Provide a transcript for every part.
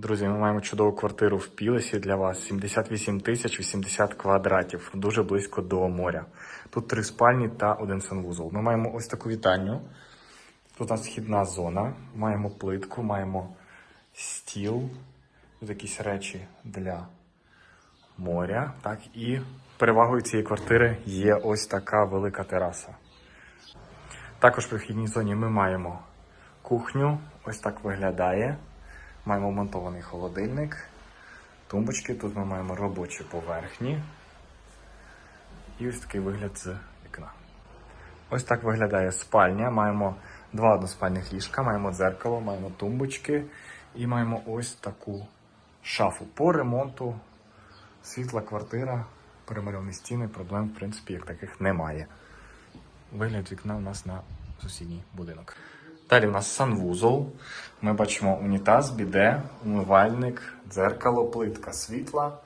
Друзі, ми маємо чудову квартиру в Пілесі для вас. 78 тисяч 80 квадратів, дуже близько до моря. Тут три спальні та один санвузол. Ми маємо ось таку вітальню. Тут у нас східна зона. Маємо плитку, маємо стіл, тут якісь речі для моря. Так, і перевагою цієї квартири є ось така велика тераса. Також в вихідній зоні ми маємо кухню. Ось так виглядає. Маємо монтований холодильник, тумбочки. Тут ми маємо робочі поверхні. І ось такий вигляд з вікна. Ось так виглядає спальня. Маємо два односпальних ліжка, маємо дзеркало, маємо тумбочки і маємо ось таку шафу по ремонту. Світла квартира, перемальовані стіни, проблем, в принципі, як таких немає. Вигляд вікна у нас на сусідній будинок. Далі у нас санвузол. Ми бачимо унітаз, біде, умивальник, дзеркало, плитка світла.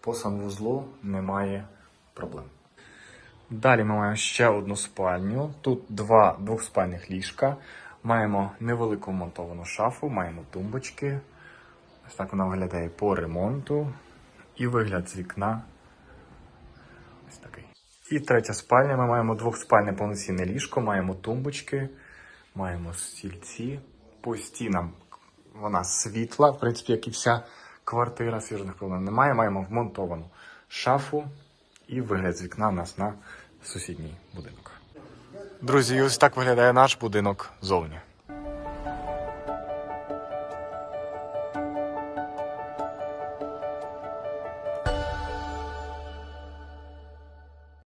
По санвузлу немає проблем. Далі ми маємо ще одну спальню. Тут два двохспальних ліжка. Маємо невелику монтовану шафу, маємо тумбочки. Ось так вона виглядає по ремонту. І вигляд з вікна. Ось такий. І третя спальня. Ми маємо двохспальне повноцінне ліжко, маємо тумбочки, маємо стільці. По стінам вона світла, в принципі, як і вся квартира, свіжних проблем немає. Маємо вмонтовану шафу і вигляд з вікна у нас на сусідній будинок. Друзі, ось так виглядає наш будинок зовні.